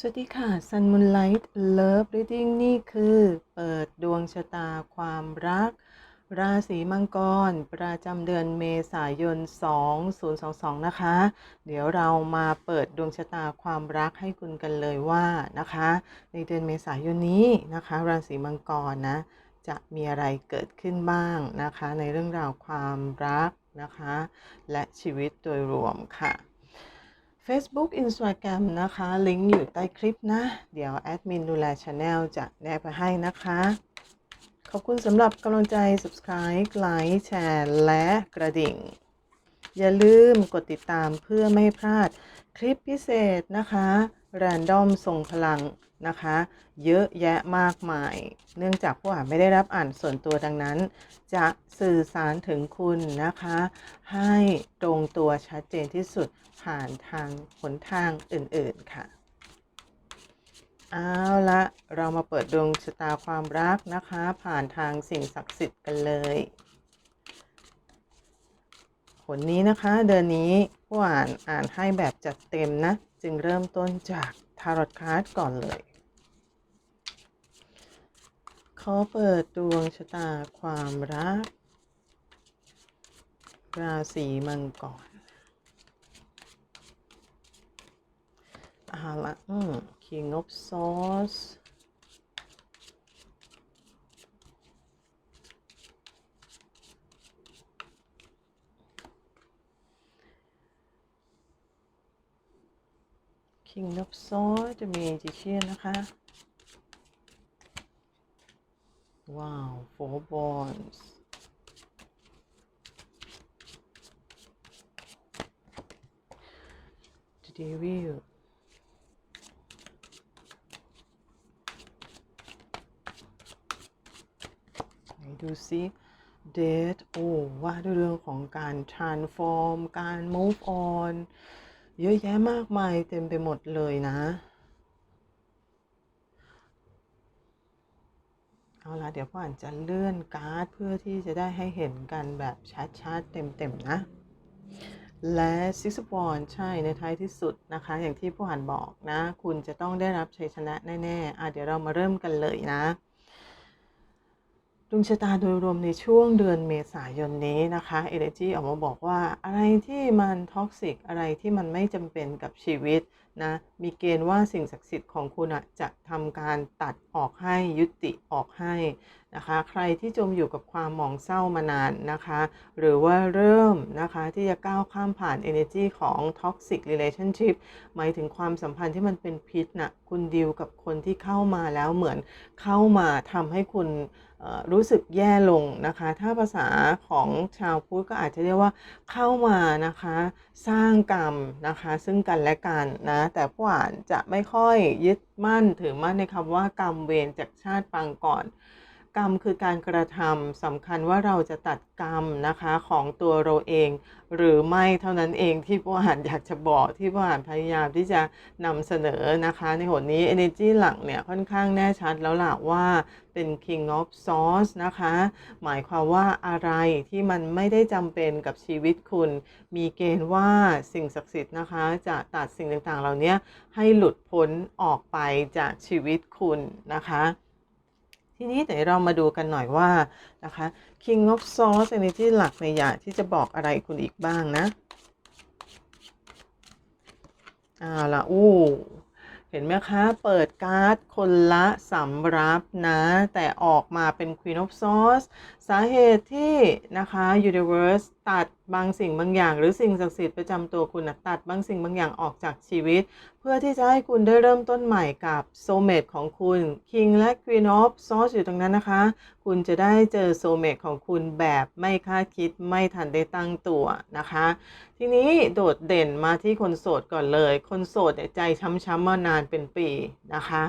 สวัสดีค่ะ Sun Moonlight Love Reading นี่คือเปิดดวงชะตาความรัก ราศีมังกร ประจำเดือนเมษายน 2022 นะคะ เดี๋ยวเรามาเปิดดวงชะตาความรักให้คุณกันเลยว่านะคะ ในเดือนเมษายนนี้นะคะ ราศีมังกรนะ จะมีอะไรเกิดขึ้นบ้างนะคะ ในเรื่องราวความรักนะคะ และชีวิตโดยรวมค่ะ Facebook Instagram นะคะ ลิงก์อยู่ใต้คลิปนะ เดี๋ยวแอดมินดูแลช anel จะแนบไปให้นะคะ ขอบคุณสำหรับกำลังใจ subscribe ไลค์แชร์และกระดิ่ง อย่าลืมกดติดตามเพื่อไม่พลาดคลิปพิเศษนะคะ Random ส่งพลัง นะคะ เยอะแยะมากมาย เนื่องจากผู้อ่านไม่ได้รับอ่านส่วนตัวดังนั้น จะสื่อสารถึงคุณนะคะ ให้ตรงตัวชัดเจนที่สุดผ่านทางหนทางอื่นๆค่ะ เอาละเรามาเปิดดวงชะตาความรักนะคะ ผ่านทางสิ่งศักดิ์สิทธิ์กันเลยผลนี้นะคะ เดือนนี้ผู้อ่านอ่านให้แบบจัดเต็มนะ จึงเริ่มต้นจาก ทารอตการ์ดก่อนเลย เขาเปิดดวงชะตาความรัก ราศีมังกรอาละอืมคิงออฟซอส King of Swords จะมีจีเชียนนะคะ ว้าว Four Bonds ดีวิวดูซิเดทโอ้ว่าด้วยเรื่องของการ transform การ move on เยอะแยะมากมายเต็มไปหมดเลยนะ เอาละเดี๋ยวพ่ออ่านจะเลื่อนการ์ดเพื่อที่จะได้ให้เห็นกันแบบชัดๆเต็มๆนะ และ Six of Wands ใช่ในท้ายที่สุดนะคะ อย่างที่ผู้อ่านบอกนะ คุณจะต้องได้รับชัยชนะแน่ๆอะเดี๋ยวเรามาเริ่มกันเลยนะ ดวงชะตาโดยรวมในช่วงเดือนเมษายนนี้นะคะเอเนจีออกมาบอกว่าอะไรที่มันท็อกซิกอะไรที่มันไม่จำเป็นกับชีวิตนะมีเกณฑ์ว่าสิ่งศักดิ์สิทธิ์ของคุณจะทำการตัดออกให้ยุติออกให้ นะคะ ใครที่จมอยู่กับความหมองเศร้ามานานนะคะ หรือว่าเริ่มนะคะที่จะก้าวข้ามผ่าน Energy ของ Toxic Relationship หมายถึงความสัมพันธ์ที่มันเป็นพิษนะคุณดิวกับคนที่เข้ามาแล้วเหมือนเข้ามาทำให้คุณรู้สึกแย่ลงนะคะ ถ้าภาษาของชาวพุทธก็อาจจะเรียกว่าเข้ามานะคะ สร้างกรรมนะคะ ซึ่งกันและกันนะ แต่ผู้อ่านจะไม่ค่อยยึดมั่นถือมั่นในคำว่ากรรมเวรจากชาติปางก่อน กรรมคือการกระทำสำคัญว่าเราจะตัดกรรมนะคะของตัวเราเอง หรือไม่เท่านั้นเองที่ผู้อ่านอยากจะบอกที่ผู้อ่านพยายามที่จะนำเสนอนะคะ ในหนนี้ Energy หลักเนี่ยค่อนข้างแน่ชัดแล้วล่ะว่าเป็น King of Swords นะคะ หมายความว่าอะไรที่มันไม่ได้จำเป็นกับชีวิตคุณ มีเกณฑ์ว่าสิ่งศักดิ์สิทธิ์นะคะ จะตัดสิ่งต่างๆ เหล่านี้ให้หลุดพ้นออกไปจากชีวิตคุณนะคะ ทีนี้เดี๋ยวเรามาดูกันหน่อยว่านะคะ King of Swords Energy หลักในอยากที่จะบอกอะไรคุณอีกบ้างนะเอาละอู้เห็นไหมคะ เปิดการ์ดคนละสำรับนะ แต่ออกมาเป็น Queen of Swords สาเหตุที่นะคะ Universe ตัดบางสิ่งบางอย่างหรือสิ่งศักดิ์สิทธิ์ประจำตัวคุณนะตัดบางสิ่งบางอย่างออกจากชีวิต เพื่อที่จะให้คุณได้เริ่มต้นใหม่กับโซเม e ของคุณ King และ Queen of Swords อยู่ตรงนั้นนะคะ คุณจะได้เจอโซเม e ของคุณแบบไม่คาดคิดไม่ทันได้ตั้งตัวนะคะ ทีนี้โดดเด่นมาที่คนโสดก่อนเลย คนโสดเนี่ยใจช้ำๆมานานเป็นปีนะคะ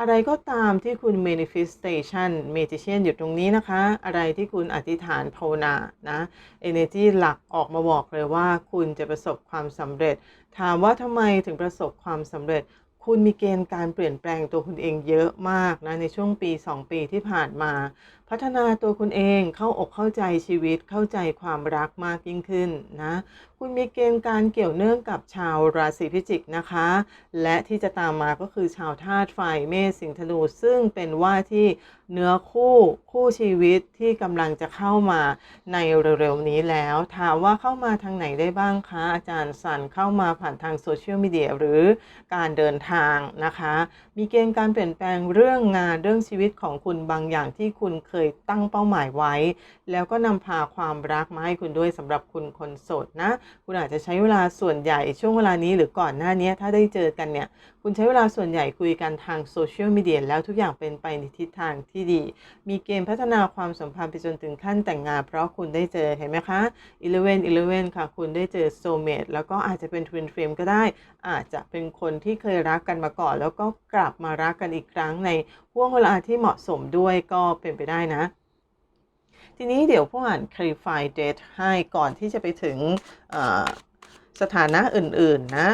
อะไรก็ตามที่คุณ manifestation magician อยู่ตรงนี้นะคะ อะไรที่คุณอธิษฐานภาวนานะ energy หลักออกมาบอกเลยว่า คุณจะประสบความสำเร็จ ถามว่าทำไมถึงประสบความสำเร็จ คุณมีเกณฑ์การเปลี่ยนแปลงตัวคุณเองเยอะมากนะ ในช่วงปี 2 ปีที่ผ่านมาพัฒนาตัวคุณเองเข้าอกเข้าใจชีวิตเข้าใจความรักมากยิ่งขึ้นนะ คุณมีเกณฑ์การเกี่ยวเนื่องกับชาวราศีพิจิกนะคะ และที่จะตามมาก็คือชาวธาตุไฟเมษสิงห์ธนูซึ่งเป็นว่าที่เนื้อคู่คู่ชีวิตที่กำลังจะเข้ามาในเร็วๆนี้แล้วถามว่าเข้ามาทางไหนได้บ้างคะอาจารย์สันเข้ามาผ่านทางโซเชียลมีเดียหรือการเดินทางนะคะ มีเกณฑ์การเปลี่ยนแปลงเรื่องงานเรื่องชีวิตของคุณบางอย่างที่คุณเคคยตั้งเป้าหมายไว้ แล้วก็นำพาความรักมาให้คุณด้วยสำหรับคุณคนโสดนะ คุณอาจจะใช้เวลาส่วนใหญ่ช่วงเวลานี้หรือก่อนหน้านี้ถ้าได้เจอกันเนี่ย คุณใช้เวลาส่วนใหญ่คุยกันทางโซเชียลมีเดียแล้วทุกอย่างเป็นไปในทิศทางที่ดี มีเกณฑ์พัฒนาความสัมพันธ์ไปจนถึงขั้นแต่งงาน เพราะคุณได้เจอเห็นไหมคะ11 11 ค่ะ คุณได้เจอโซเมตแล้วก็อาจจะเป็นทวินเฟรมก็ได้ อาจจะเป็นคนที่เคยรักกันมาก่อน แล้วก็กลับมารักกันอีกครั้งในห่วงเวลาที่เหมาะสมด้วยก็เป็นไปได้นะทีนี้เดี๋ยวผู้อ่าน clarify date ให้ก่อนที่จะไปถึงสถานะอื่น ๆ นะ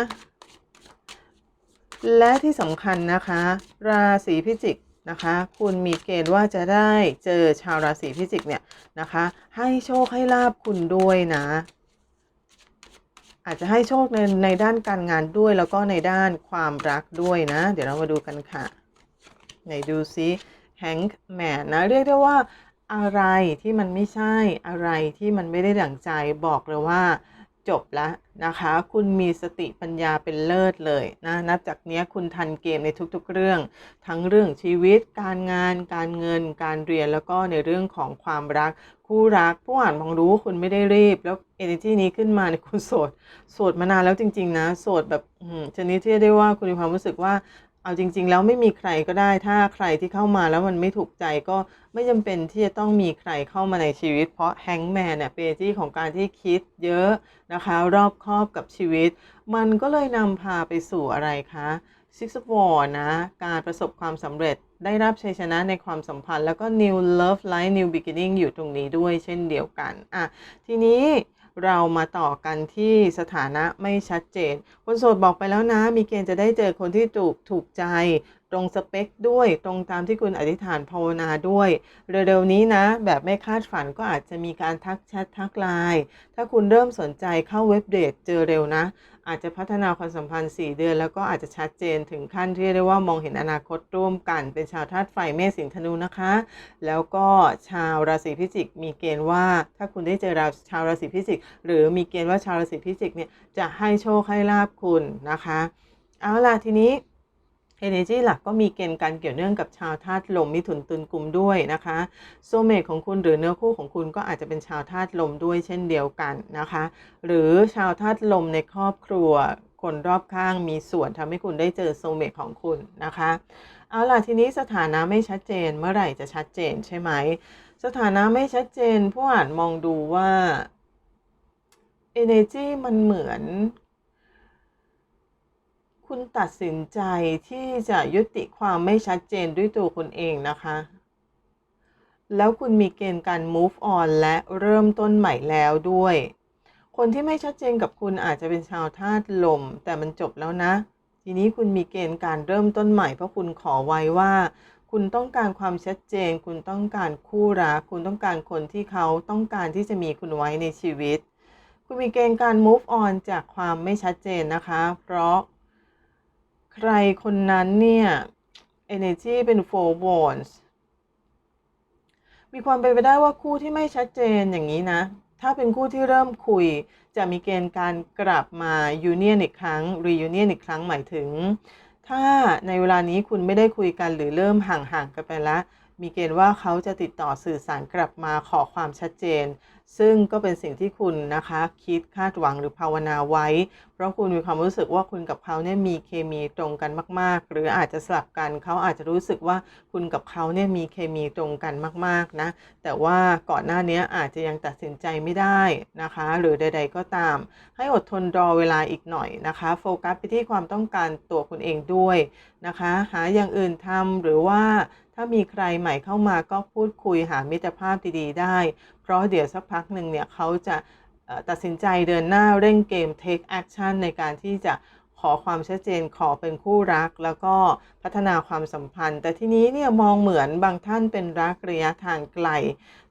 และที่สำคัญนะคะ ราศีพิจิกนะคะ คุณมีเกณฑ์ว่าจะได้เจอชาวราศีพิจิกเนี่ยนะคะ ให้โชคให้ลาบคุณด้วยนะ อาจจะให้โชคในในด้านการงานด้วยแล้วก็ในด้านความรักด้วยนะ เดี๋ยวเรามาดูกันค่ะไหนดูซิแฮงค์แมนนะ เรียกได้ว่าอะไรที่มันไม่ใช่อะไรที่มันไม่ได้ดั่งใจบอกเลยว่า จบแล้วนะคะ คุณมีสติปัญญาเป็นเลิศเลยนะนับจากนี้คุณทันเกมในทุกๆเรื่อง ทั้งเรื่องชีวิต การงาน การเงิน การเรียนแล้วก็ในเรื่องของความรัก คู่รักผู้อ่านมองรู้ว่าคุณไม่ได้รีบ แล้ว energy นี้ขึ้นมาในคุณโสดโสดมานานแล้วจริง ๆ นะโสดแบบชนิดที่ได้ว่าคุณมีความรู้สึกว่า เอาจริง ๆ แล้วไม่มีใครก็ได้ ถ้าใครที่เข้ามาแล้วมันไม่ถูกใจก็ไม่จำเป็นที่จะต้องมีใครเข้ามาในชีวิต เพราะแฮงแมนเนี่ยเป็นที่ของการที่คิดเยอะนะคะ รอบคอบกับชีวิต มันก็เลยนำพาไปสู่อะไรคะ Six of Wands นะ การประสบความสำเร็จได้รับชัยชนะในความสัมพันธ์ แล้วก็ New Love Life New Beginning อยู่ตรงนี้ด้วยเช่นเดียวกัน อะ ทีนี้ เรามาต่อกันที่สถานะไม่ชัดเจน คนโสดบอกไปแล้วนะ มีเกณฑ์จะได้เจอคนที่ถูกถูกใจ ตรงสเปคด้วย ตรงตามที่คุณอธิษฐานภาวนาด้วย เร็วๆนี้นะ แบบไม่คาดฝันก็อาจจะมีการทักแชททักไลน์ถ้าคุณเริ่มสนใจเข้าเว็บเดทเจอเร็วนะ อาจจะพัฒนาความสัมพันธ์ 4 เดือน แล้วก็อาจจะชัดเจนถึงขั้นที่เรียกว่ามองเห็นอนาคตร่วมกัน เป็นชาวธาตุไฟเมษสิงธนูนะคะ แล้วก็ชาวราศีพิจิกมีเกณฑ์ว่า ถ้าคุณได้เจอราชาวราศีพิจิก หรือมีเกณฑ์ว่าชาวราศีพิจิกเนี่ยจะให้โชคให้ลาบคุณนะคะ เอาล่ะทีนี้ Energy หลักก็มีเกณฑ์การเกี่ยวเนื่องกับชาวธาตุลมมิถุนตุลกลุ่มด้วยนะคะโซเมตของคุณหรือเนื้อคู่ของคุณก็อาจจะเป็นชาวธาตุลมด้วยเช่นเดียวกันนะคะ หรือชาวธาตุลมในครอบครัวคนรอบข้างมีส่วนทำให้คุณได้เจอโซเมตของคุณนะคะ เอาล่ะทีนี้สถานะไม่ชัดเจนเมื่อไหร่จะชัดเจนใช่ไหม สถานะไม่ชัดเจนผู้อ่านมองดูว่า Energy มันเหมือน คุณตัดสินใจที่จะยุติความไม่ชัดเจนด้วยตัวคุณเองนะคะ แล้วคุณมีเกณฑ์การ move on และเริ่มต้นใหม่แล้วด้วย คนที่ไม่ชัดเจนกับคุณอาจจะเป็นชาวธาตุลม แต่มันจบแล้วนะ ทีนี้คุณมีเกณฑ์การเริ่มต้นใหม่เพราะคุณขอไว้ว่า คุณต้องการความชัดเจน คุณต้องการคู่รัก คุณต้องการคนที่เขาต้องการที่จะมีคุณไว้ในชีวิต คุณมีเกณฑ์การ move on จากความไม่ชัดเจนนะคะ เพราะ ใครคนนั้นเนี่ย energy เป็น four wands มีความเป็นไปได้ว่าคู่ที่ไม่ชัดเจนอย่างนี้นะ ถ้าเป็นคู่ที่เริ่มคุย จะมีเกณฑ์การกลับมา union อีกครั้ง reunion อีกครั้งหมายถึง ถ้าในเวลานี้คุณไม่ได้คุยกันหรือเริ่มห่างๆกันไปแล้ว มีเกณฑ์ว่าเขาจะติดต่อสื่อสารกลับมาขอความชัดเจน ซึ่งก็เป็นสิ่งที่คุณนะคะคิดคาดหวังหรือภาวนาไว้ เพราะคุณมีความรู้สึกว่าคุณกับเขาเนี่ยมีเคมีตรงกันมาก ๆ หรืออาจจะสลับกันเขาอาจจะรู้สึกว่าคุณกับเขาเนี่ยมีเคมีตรงกันมาก ๆ นะ แต่ว่าก่อนหน้านี้อาจจะยังตัดสินใจไม่ได้นะคะ หรือใด ๆ ก็ตาม ให้อดทนรอเวลาอีกหน่อยนะคะ โฟกัสไปที่ความต้องการตัวคุณเองด้วยนะคะ หาอย่างอื่นทำหรือว่า ถ้ามีใครใหม่เข้ามาก็พูดคุยหามิตรภาพดีๆได้ เพราะเดี๋ยวสักพักหนึ่งเนี่ยเขาจะตัดสินใจเดินหน้าเร่งเกม take action ในการที่จะ ขอความชัดเจนขอเป็นคู่รัก แล้วก็พัฒนาความสัมพันธ์ แต่ทีนี้เนี่ยมองเหมือนบางท่านเป็นรักระยะทางไกล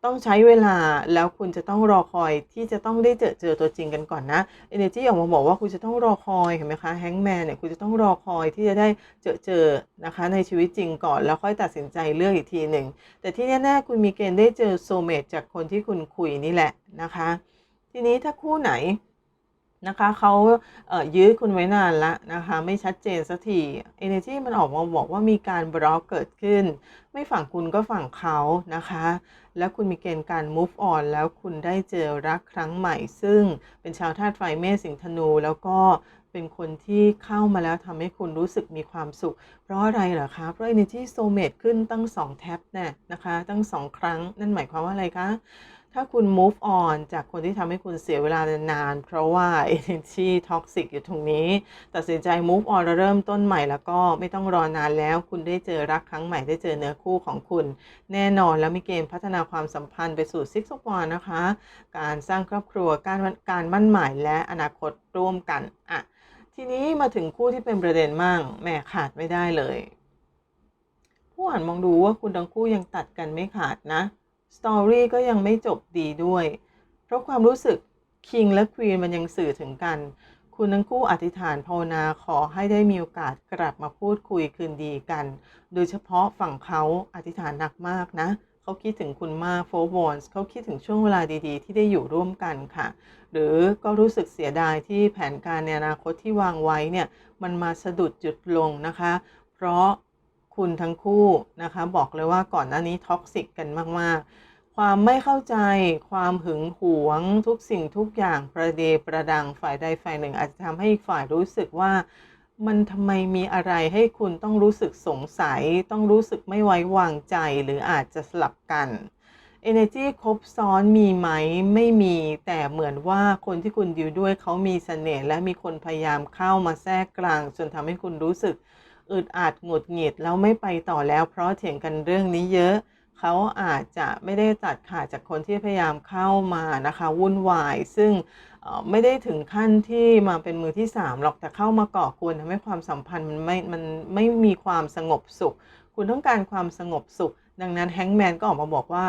ต้องใช้เวลาแล้วคุณจะต้องรอคอยที่จะต้องได้เจอเจอตัวจริงกันก่อนนะ Energy ออกมาบอกว่าคุณจะต้องรอคอยเห็นไหมคะแฮงแมนเนี่ยคุณจะต้องรอคอยที่จะได้เจอเจอนะคะในชีวิตจริงก่อน แล้วค่อยตัดสินใจเลือกอีกทีหนึ่งแต่ที่แน่ๆคุณมีเกณฑ์ได้เจอโซเมตจากคนที่คุณคุยนี่แหละนะคะ ทีนี้ถ้าคู่ไหน นะคะเขาเยื้อคุณไว้นานละนะคะ ไม่ชัดเจนสักที Energy มันออกมาบอกว่ามีการบล็อกเกิดขึ้น ไม่ฝั่งคุณก็ฝั่งเขานะคะ แล้วคุณมีเกณฑ์การ move on แล้วคุณได้เจอรักครั้งใหม่ ซึ่งเป็นชาวธาตุไฟเมษสิงธนู แล้วก็เป็นคนที่เข้ามาแล้วทำให้คุณรู้สึกมีความสุข เพราะอะไรเหรอคะ เพราะ Energy Soulmate ขึ้นตั้ง 2 แท็บเนี่ยนะคะ ตั้ง 2 ครั้ง นั่นหมายความว่าอะไรคะ ถ้าคุณ move on จากคนที่ทำให้คุณเสียเวลานานๆ เพราะว่า energy toxic อยู่ตรงนี้ ตัดสินใจ move on แล้วเริ่มต้นใหม่แล้วก็ไม่ต้องรอนานแล้ว คุณได้เจอรักครั้งใหม่ได้เจอเนื้อคู่ของคุณ แน่นอนแล้วมีเกณฑ์พัฒนาความสัมพันธ์ไปสู่ six of w a n นะคะ การสร้างครอบครัวการการมั่นหมายและอนาคตร่วมกันอะทีนี้มาถึงคู่ที่เป็นประเด็นมั่งแม่ขาดไม่ได้เลย ผู้อ่านมองดูว่าคุณทั้งคู่ยังตัดกันไม่ขาดนะ สตอรี่ก็ยังไม่จบดีด้วย เพราะความรู้สึกคิงและควีนมันยังสื่อถึงกัน คุณทั้งคู่อธิษฐานภาวนาขอให้ได้มีโอกาสกลับมาพูดคุยคืนดีกัน โดยเฉพาะฝั่งเขาอธิษฐานหนักมากนะเขาคิดถึงคุณมากโฟร์บอนส์เขาคิดถึงช่วงเวลาดีๆ ที่ได้อยู่ร่วมกันค่ะ หรือก็รู้สึกเสียดายที่แผนการในอนาคตที่วางไว้เนี่ย มันมาสะดุดจุดลงนะคะ เพราะ คุณทั้งคู่นะคะ บอกเลยว่าก่อนหน้านี้ท็อกซิกกันมาก ๆ ความไม่เข้าใจ ความหึงหวงทุกสิ่งทุกอย่างประเดประดังฝ่ายใดฝ่ายหนึ่ง อาจจะทำให้อีกฝ่ายรู้สึกว่ามันทำไมมีอะไรให้คุณต้องรู้สึกสงสัย ต้องรู้สึกไม่ไว้วางใจหรืออาจจะสลับกัน Energy ครบซ้อนมีไหมไม่มีแต่เหมือนว่าคนที่คุณดิวด้วยเขามีเสน่ห์และมีคนพยายามเข้ามาแทรกกลาง จนทำให้คุณรู้สึก อึดอัดหงุดหงิดแล้วไม่ไปต่อแล้ว เพราะเถียงกันเรื่องนี้เยอะ เขาอาจจะไม่ได้ตัดขาดจากคนที่พยายามเข้ามานะคะ วุ่นวาย ซึ่งไม่ได้ถึงขั้นที่มาเป็นมือที่ 3 หรอกแต่เข้ามาก่อกวนทำให้ความสัมพันธ์มันไม่มันไม่มีความสงบสุข คุณต้องการความสงบสุข ดังนั้นแฮงแมนก็ออกมาบอกว่า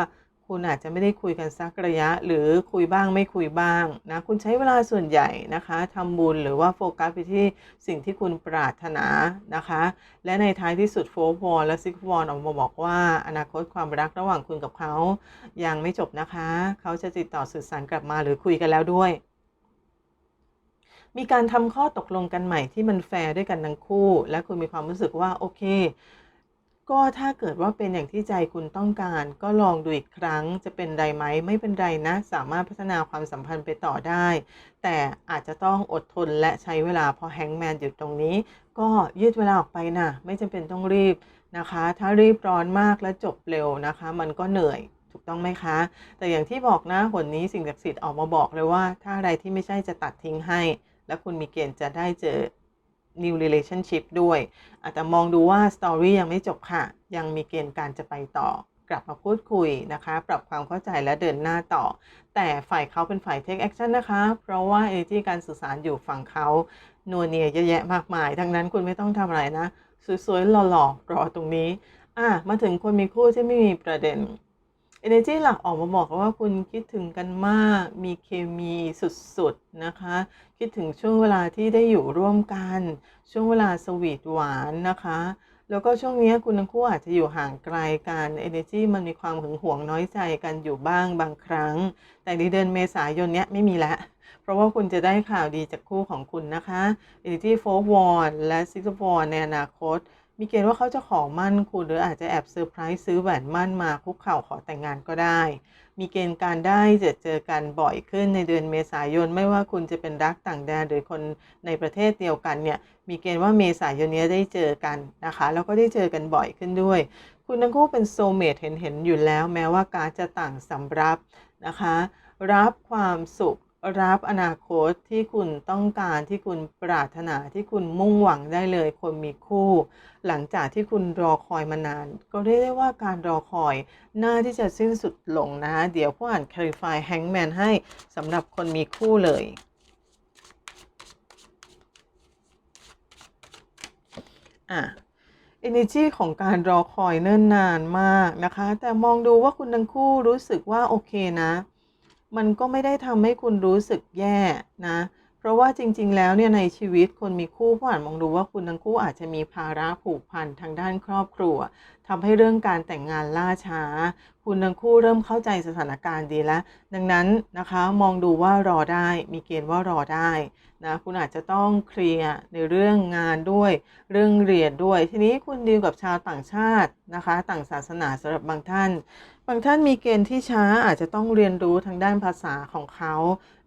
คุณอาจจะไม่ได้คุยกันสักระยะ หรือคุยบ้างไม่คุยบ้างนะคุณใช้เวลาส่วนใหญ่นะคะทำบุญหรือว่าโฟกัสไปที่สิ่งที่คุณปรารถนานะคะ และในท้ายที่สุดโฟร์วอลและซิกวอลออกมาบอกว่า อนาคตความรักระหว่างคุณกับเขายังไม่จบนะคะ เขาจะติดต่อสื่อสารกลับมาหรือคุยกันแล้วด้วยมีการทำข้อตกลงกันใหม่ที่มันแฟร์ด้วยกันทั้งคู่ และคุณมีความรู้สึกว่าโอเค ก็ถ้าเกิดว่าเป็นอย่างที่ใจคุณต้องการ ก็ลองดูอีกครั้งจะเป็นไรไหมไม่เป็นไรนะ สามารถพัฒนาความสัมพันธ์ไปต่อได้ แต่อาจจะต้องอดทนและใช้เวลาพราะแฮงแมนอยู่ตรงนี้ ก็ยืดเวลาออกไปนะไม่จำเป็นต้องรีบนะคะ ถ้ารีบร้อนมากและจบเร็วนะคะ มันก็เหนื่อยถูกต้องไหมคะ แต่อย่างที่บอกนะหนนี้สิ่งศักดิ์สิทธิ์ออกมาบอกเลยว่า ถ้าอะไรที่ไม่ใช่จะตัดทิ้งให้ และคุณมีเกณฑ์จะได้เจอ new relationship ด้วย อาจจะมองดูว่าสตอรี่ยังไม่จบค่ะ ยังมีเกณฑ์การจะไปต่อกลับมาพูดคุยนะคะ ปรับความเข้าใจและเดินหน้าต่อ แต่ฝ่ายเขาเป็นฝ่าย take action นะคะ เพราะว่า energy การสื่อสารอยู่ฝั่งเขานัวเนียเยอะแยะมากมาย ดังนั้นคุณไม่ต้องทำอะไรนะ สวยๆหล่อๆรอตรงนี้ อะ มาถึงคนมีคู่ที่ไม่มีประเด็น Energy หลักออกมาบอกว่าคุณคิดถึงกันมาก มีเคมีสุดๆนะคะ คิดถึงช่วงเวลาที่ได้อยู่ร่วมกัน ช่วงเวลาสวีทหวานนะคะ แล้วก็ช่วงนี้คุณทั้งคู่อาจจะอยู่ห่างไกลกัน Energy มันมีความหึงหวงน้อยใจกันอยู่บ้างบางครั้ง แต่ในเดือนเมษายนเนี้ยไม่มีแล้วเพราะว่าคุณจะได้ข่าวดีจากคู่ของคุณนะคะ Energy f o r w a r d และ Six of Wands ในอนาคต มีเกณฑ์ว่าเขาจะขอมั่นคุณหรืออาจจะแอบเซอร์ไพรส์ซื้อแหวนมั่นมาคุกเข่าขอแต่งงานก็ได้ มีเกณฑ์การได้จอเจอกันบ่อยขึ้นในเดือนเมษายน ไม่ว่าคุณจะเป็นรักต่างแดนหรือคนในประเทศเดียวกันเนี่ย มีเกณฑ์ว่าเมษายนนี้ได้เจอกันนะคะ แล้วก็ได้เจอกันบ่อยขึ้นด้วย คุณทั้งคู่เป็นโซเมทเห็นเห็นอยู่แล้ว แม้ว่าการจะต่างสำรับนะคะ รับความสุข รับอนาคตที่คุณต้องการที่คุณปรารถนาที่คุณมุ่งหวังได้เลย คนมีคู่ หลังจากที่คุณรอคอยมานาน ก็เรียกได้ว่าการรอคอยน่าที่จะสิ้นสุดลงนะเดี๋ยวผู้อ่าน clarify hangman ให้สำหรับคนมีคู่เลยอะ energy ของการรอคอยเนิ่นนานมากนะคะ แต่มองดูว่าคุณทั้งคู่รู้สึกว่าโอเคนะ มันก็ไม่ได้ทำให้คุณรู้สึกแย่นะ เพราะว่าจริง ๆ แล้วเนี่ยในชีวิตคนมีคู่ผู้อ่านมองดูว่าคุณทั้งคู่อาจจะมีภาระผูกพันทางด้านครอบครัวทำให้เรื่องการแต่งงานล่าช้า คุณทั้งคู่เริ่มเข้าใจสถานการณ์ดีแล้ว ดังนั้นนะคะมองดูว่ารอได้ มีเกณฑ์ว่ารอได้ นะคุณอาจจะต้องเคลียร์ในเรื่องงานด้วย เรื่องเรียนด้วย ทีนี้คุณดีลกับชาวต่างชาตินะคะ ต่างศาสนาสำหรับบางท่าน บางท่านมีเกณฑ์ที่ช้าอาจจะต้องเรียนรู้ทางด้านภาษาของเขา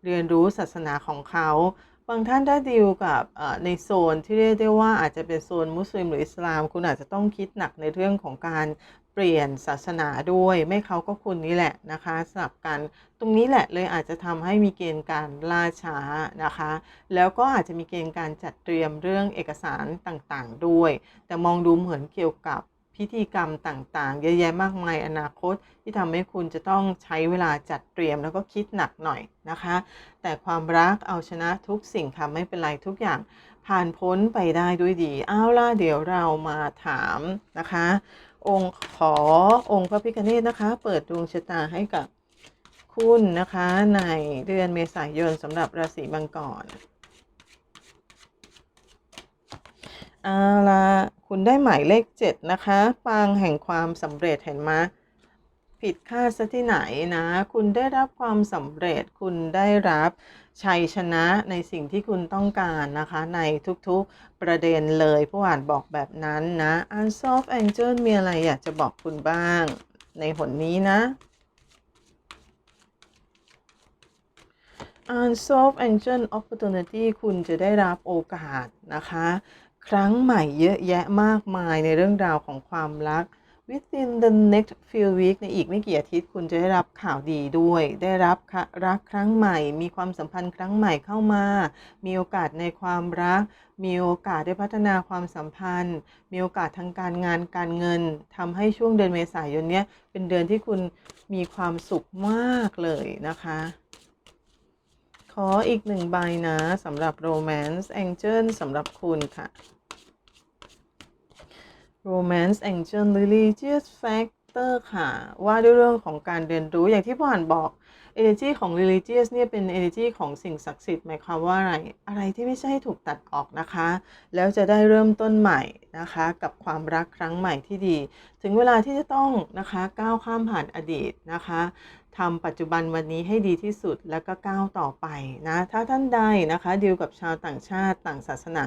เรียนรู้ศาสนาของเขาบางท่านถ้าดีลกับในโซนที่เรียกได้ว่าอาจจะเป็นโซนมุสลิมหรืออิสลาม คุณอาจจะต้องคิดหนักในเรื่องของการ เปลี่ยนศาสนาด้วย ไม่เขาก็คุณนี่แหละนะคะสลับกัน ตรงนี้แหละเลยอาจจะทำให้มีเกณฑ์การล่าช้านะคะ แล้วก็อาจจะมีเกณฑ์การจัดเตรียมเรื่องเอกสารต่างๆด้วย แต่มองดูเหมือนเกี่ยวกับพิธีกรรมต่างๆ เยอะแยะมากมายอนาคต ที่ทำให้คุณจะต้องใช้เวลาจัดเตรียมแล้วก็คิดหนักหน่อยนะคะ แต่ความรักเอาชนะทุกสิ่งค่ะไม่เป็นไรทุกอย่างผ่านพ้นไปได้ด้วยดี เอาล่ะเดี๋ยวเรามาถามนะคะ องค์ขอองค์พระพิฆเนศนะคะ เปิดดวงชะตาให้กับคุณนะคะ ในเดือนเมษายนสำหรับราศีมังกรเอาละคุณได้หมายเลข 7 นะคะ ปางแห่งความสำเร็จเห็นไหม ผิดคาดซะที่ไหนนะ คุณได้รับความสำเร็จคุณได้รับชัยชนะในสิ่งที่คุณต้องการนะคะ ในทุกๆประเด็นเลยผู้อ่านบอกแบบนั้นนะ Unsolved Angel มีอะไรอยากจะบอกคุณบ้าง ในหนนี้นะ Unsolved Angel Opportunity คุณจะได้รับโอกาสนะคะ ครั้งใหม่เยอะแยะมากมายในเรื่องราวของความรัก within the next few weeks ในอีกไม่กี่อาทิตย์คุณจะได้รับข่าวดีด้วย ได้รับรักครั้งใหม่ มีความสัมพันธ์ครั้งใหม่เข้ามา มีโอกาสในความรัก มีโอกาสได้พัฒนาความสัมพันธ์ มีโอกาสทางการงานการเงินทำให้ช่วงเดือนเมษายนเนี้ยเป็นเดือนที่คุณมีความสุขมากเลยนะคะ ขออีกหนึ่งใบนะสำหรับ Romance Angel สำหรับคุณค่ะ Romance Angel Religious Factor ค่ะ ว่าด้วยเรื่องของการเรียนรู้อย่างที่พ่ออ่านบอก Energy ของ Religious เนี่ยเป็น Energy ของสิ่งศักดิ์สิทธิ์หมายความว่าอะไร อะไรที่ไม่ใช่ถูกตัดออกนะคะ แล้วจะได้เริ่มต้นใหม่นะคะ กับความรักครั้งใหม่ที่ดี ถึงเวลาที่จะต้องนะคะก้าวข้ามผ่านอดีตนะคะ ทำปัจจุบันวันนี้ให้ดีที่สุดแล้วก็ก้าวต่อไปนะถ้าท่านใดนะคะดีลกับชาวต่างชาติต่างศาสนา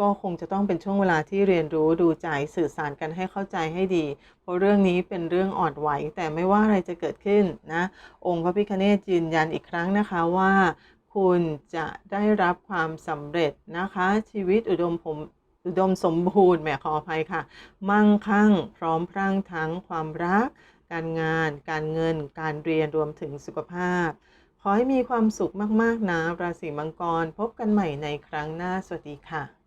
ก็คงจะต้องเป็นช่วงเวลาที่เรียนรู้ดูใจสื่อสารกันให้เข้าใจให้ดี เพราะเรื่องนี้เป็นเรื่องอ่อนไหว แต่ไม่ว่าอะไรจะเกิดขึ้นนะองค์พระพิฆเนศยืนยันอีกครั้งนะคะว่าคุณจะได้รับความสำเร็จนะคะ ชีวิตอุดมผมอุดมสมบูรณ์แหมขออภัยค่ะ มั่งคั่ง พร้อมพรั่งทั้งความรัก การงาน การเงิน การเรียนรวมถึงสุขภาพ ขอให้มีความสุขมากๆนะราศีมังกร พบกันใหม่ในครั้งหน้า สวัสดีค่ะ